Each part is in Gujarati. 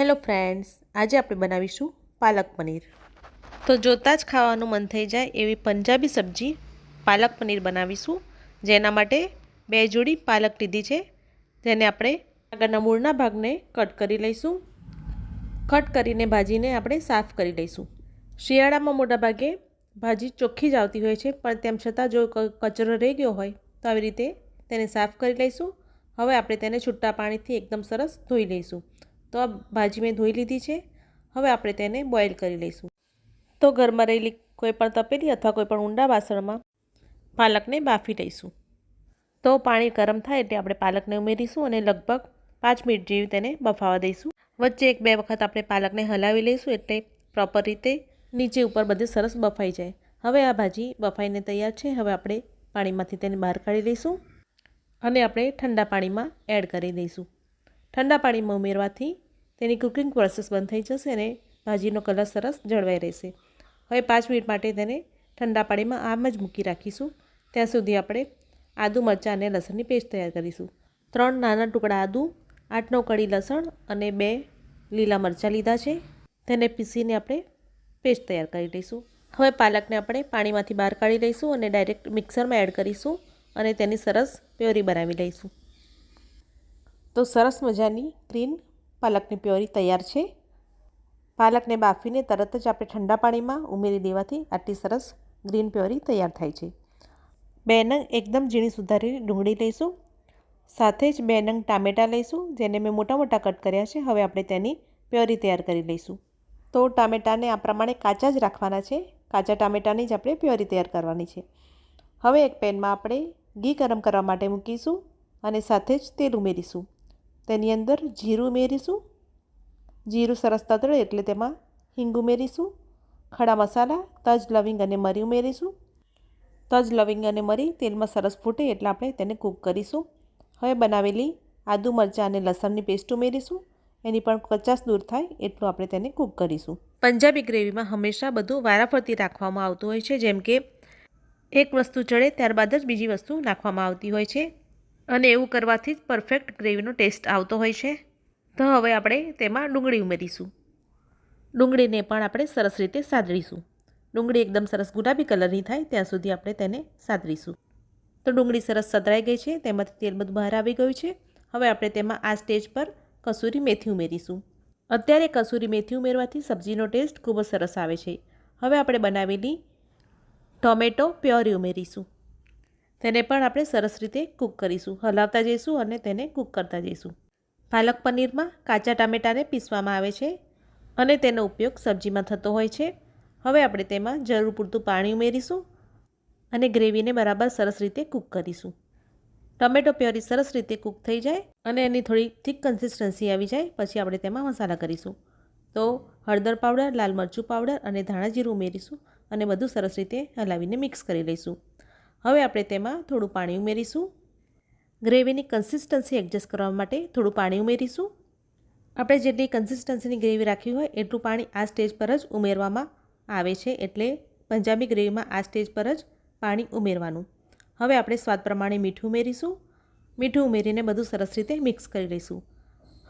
હેલો ફ્રેન્ડ્સ આજે આપણે બનાવીશું પાલક પનીર. તો જોતાં જ ખાવાનું મન થઈ જાય એવી પંજાબી સબ્જી પાલક પનીર બનાવીશું, જેના માટે બે જોડી પાલક લીધી છે, જેને આપણે આગળના મૂળના ભાગને કટ કરી લઈશું. કટ કરીને ભાજીને આપણે સાફ કરી લઈશું. શિયાળામાં મોટા ભાગે ભાજી ચોખ્ખી જ આવતી હોય છે, પણ તેમ છતાં જો કચરો રહી ગયો હોય, તો આવી રીતે તેને સાફ કરી લઈશું. હવે આપણે તેને છૂટા પાણીથી એકદમ સરસ ધોઈ લઈશું. તો આ ભાજી મેં ધોઈ લીધી છે. હવે આપણે તેને બોઇલ કરી લઈશું. તો ઘરમાં રહેલી કોઈ પણ તપેલી અથવા કોઈ પણ ઊંડા વાસણમાં પાલકને બાફી લઈશું. તો પાણી ગરમ થાય એટલે આપણે પાલકને ઉમેરીશું અને લગભગ પાંચ મિનિટ જેવી તેને બફાવા દઈશું. વચ્ચે એક બે વખત આપણે પાલકને હલાવી લઈશું એટલે પ્રોપર રીતે નીચે ઉપર બધે સરસ બફાઈ જાય. હવે આ ભાજી બફાઈને તૈયાર છે. હવે આપણે પાણીમાંથી તેને બહાર કાઢી લઈશું અને આપણે ઠંડા પાણીમાં એડ કરી દઈશું. ઠંડા પાણીમાં ઉમેરવાથી તેની કુકિંગ પ્રોસેસ બંધ થઈ જશે અને ભાજીનો કલર સરસ જળવાઈ રહેશે. હવે પાંચ મિનિટ માટે તેને ઠંડા પાણીમાં આમ જ મૂકી રાખીશું. ત્યાં સુધી આપણે આદુ, મરચાં અને લસણની પેસ્ટ તૈયાર કરીશું. ત્રણ નાના ટુકડા આદુ, આઠ નવ કડી લસણ અને બે લીલા મરચાં લીધા છે. તેને પીસીને આપણે પેસ્ટ તૈયાર કરી લઈશું. હવે પાલકને આપણે પાણીમાંથી બહાર કાઢી લઈશું અને ડાયરેક્ટ મિક્સરમાં એડ કરીશું અને તેની સરસ પ્યોરી બનાવી લઈશું. તો સરસ મજાની ગ્રીન પાલકની પ્યોરી તૈયાર છે. પાલકને બાફીને તરત જ આપણે ઠંડા પાણીમાં ઉમેરી દેવાથી આટલી સરસ ગ્રીન પ્યોરી તૈયાર થાય છે. બે નંગ એકદમ ઝીણી સુધારી ડુંગળી લઈશું. સાથે જ બે નંગ ટામેટાં લઈશું, જેને મેં મોટા મોટા કટ કર્યા છે. હવે આપણે તેની પ્યોરી તૈયાર કરી લઈશું. તો ટામેટાને આ પ્રમાણે કાચા જ રાખવાના છે. કાચા ટામેટાની જ આપણે પ્યોરી તૈયાર કરવાની છે. હવે એક પેનમાં આપણે ઘી ગરમ કરવા માટે મૂકીશું અને સાથે જ તેલ ઉમેરીશું. તેની અંદર જીરું ઉમેરીશું જીરું સરસ તતડે એટલે તેમાં હિંગ ઉમેરીશું ખડા મસાલા, તજ લવિંગ અને મરી ઉમેરીશું તજ લવિંગ અને મરી તેલમાં સરસ ફૂટે એટલે આપણે તેને કૂક કરીશું. હવે બનાવેલી આદુ મરચાં અને લસણની પેસ્ટ ઉમેરીશું એની પણ કચાશ દૂર થાય એટલું આપણે તેને કૂક કરીશું. પંજાબી ગ્રેવીમાં હંમેશા બધું વારાફરતી રાખવામાં આવતું હોય છે, જેમ કે એક વસ્તુ ચડે ત્યારબાદ જ બીજી વસ્તુ નાખવામાં આવતી હોય છે. અને એવું કરવાથી જ પરફેક્ટ ગ્રેવીનો ટેસ્ટ આવતો હોય છે. તો હવે આપણે તેમાં ડુંગળી ઉમેરીશું. ડુંગળીને પણ આપણે સરસ રીતે સાદડીશું ડુંગળી એકદમ સરસ ગુલાબી કલરની થાય ત્યાં સુધી આપણે તેને સાદરીશું. તો ડુંગળી સરસ સતરાઈ ગઈ છે, તેમાંથી તેલ બધું બહાર આવી ગયું છે. હવે આપણે તેમાં આ સ્ટેજ પર કસૂરી મેથી ઉમેરીશું. અત્યારે કસૂરી મેથી ઉમેરવાથી સબ્જીનો ટેસ્ટ ખૂબ જ સરસ આવે છે. હવે આપણે બનાવેલી ટોમેટો પ્યોરી ઉમેરીશું. તેને પણ આપણે સરસ રીતે કૂક કરીશું, હલાવતા જઈશું અને તેને કૂક કરતા જઈશું. પાલક પનીરમાં કાચા ટામેટાને પીસવામાં આવે છે અને તેનો ઉપયોગ સબ્જીમાં થતો હોય છે. હવે આપણે તેમાં જરૂર પૂરતું પાણી ઉમેરીશું અને ગ્રેવીને બરાબર સરસ રીતે કૂક કરીશું. ટમેટો પ્યોરી સરસ રીતે કૂક થઈ જાય અને એની થોડી થીક કન્સિસ્ટન્સી આવી જાય, પછી આપણે તેમાં મસાલા કરીશું. તો હળદર પાવડર, લાલ મરચું પાવડર અને ધાણા જીરું ઉમેરીશું અને બધું સરસ રીતે હલાવીને મિક્સ કરી લઈશું. હવે આપણે તેમાં થોડું પાણી ઉમેરીશું. ગ્રેવીની કન્સિસ્ટન્સી એડજસ્ટ કરવા માટે થોડું પાણી ઉમેરીશું. આપણે જેટલી કન્સિસ્ટન્સીની ગ્રેવી રાખી હોય એટલું પાણી આ સ્ટેજ પર જ ઉમેરવામાં આવે છે એટલે પંજાબી ગ્રેવીમાં આ સ્ટેજ પર જ પાણી ઉમેરવાનું. હવે આપણે સ્વાદ પ્રમાણે મીઠું ઉમેરીશું. મીઠું ઉમેરીને બધું સરસ રીતે મિક્સ કરી લઈશું.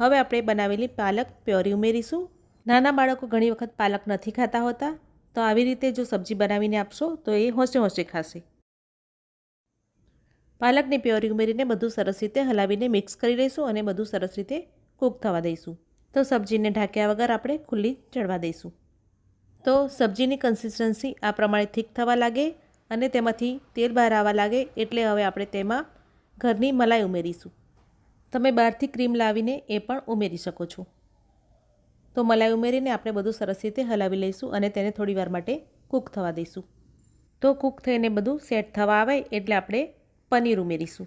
હવે આપણે બનાવેલી પાલક પ્યોરી ઉમેરીશું. નાના બાળકો ઘણી વખત પાલક નથી ખાતા હોતા, તો આવી રીતે જો સબ્જી બનાવીને આપશો તો એ હોંશે હોંશે ખાશે. પાલકની પ્યોરી ઉમેરીને બધું સરસ રીતે હલાવીને મિક્સ કરી લઈશું અને બધું સરસ રીતે કૂક થવા દઈશું. તો સબ્જીને ઢાંક્યા વગર આપણે ખુલ્લી ચડવા દઈશું. તો સબ્જીની કન્સિસ્ટન્સી આ પ્રમાણે થીક થવા લાગે અને તેમાંથી તેલ બહાર આવવા લાગે એટલે હવે આપણે તેમાં ઘરની મલાઈ ઉમેરીશું. તમે બહારથી ક્રીમ લાવીને એ પણ ઉમેરી શકો છો. તો મલાઈ ઉમેરીને આપણે બધું સરસ રીતે હલાવી લઈશું અને તેને થોડી વાર માટે કૂક થવા દઈશું. તો કૂક થઈને બધું સેટ થવા આવે એટલે આપણે પનીર ઉમેરીશું.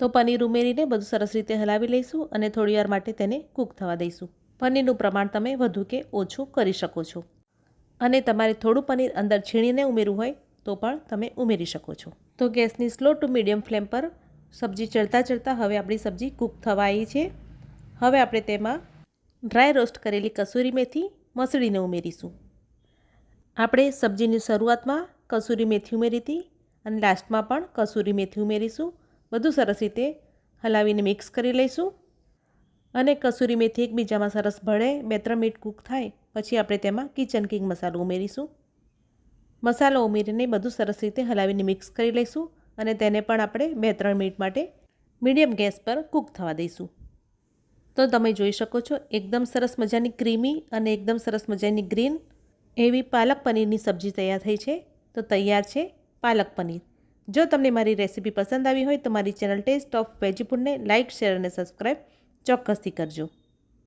તો પનીર ઉમેરીને બધું સરસ રીતે હલાવી લઈશું અને થોડી વાર માટે તેને કૂક થવા દઈશું. પનીરનું પ્રમાણ તમે વધુ કે ઓછું કરી શકો છો. અને તમારે થોડું પનીર અંદર છીણીને ઉમેરવું હોય તો પણ તમે ઉમેરી શકો છો. તો ગેસની સ્લો ટુ મીડિયમ ફ્લેમ પર સબ્જી ચડતા ચડતા હવે આપણી સબ્જી કૂક થવા આવી છે. હવે આપણે તેમાં ડ્રાય રોસ્ટ કરેલી કસૂરી મેથી મસળીને ઉમેરીશું. આપણે સબ્જીની શરૂઆતમાં કસૂરી મેથી ઉમેરી હતી અને લાસ્ટમાં પણ કસૂરી મેથી ઉમેરીશું. બધું સરસ રીતે હલાવીને મિક્સ કરી લઈશું. અને કસૂરી મેથી એકબીજામાં સરસ ભળે બે ત્રણ મિનિટ કૂક થાય, પછી આપણે તેમાં કિચન કિંગ મસાલો ઉમેરીશું. મસાલો ઉમેરીને બધું સરસ રીતે હલાવીને મિક્સ કરી લઈશું અને તેને પણ આપણે બે ત્રણ મિનિટ માટે મીડિયમ ગેસ પર કૂક થવા દઈશું. તો તમે જોઈ શકો છો, એકદમ સરસ મજાની ક્રીમી અને એકદમ સરસ મજાની ગ્રીન એવી પાલક પનીરની સબ્જી તૈયાર થઈ છે. તો તૈયાર છે. પાલક પનીર. જો તમને મારી રેસીપી પસંદ આવી હોય તો મારી ચેનલ ટેસ્ટ ઓફ વેજીફૂડને લાઇક, શેર અને સબસ્ક્રાઈબ ચોક્કસથી કરજો.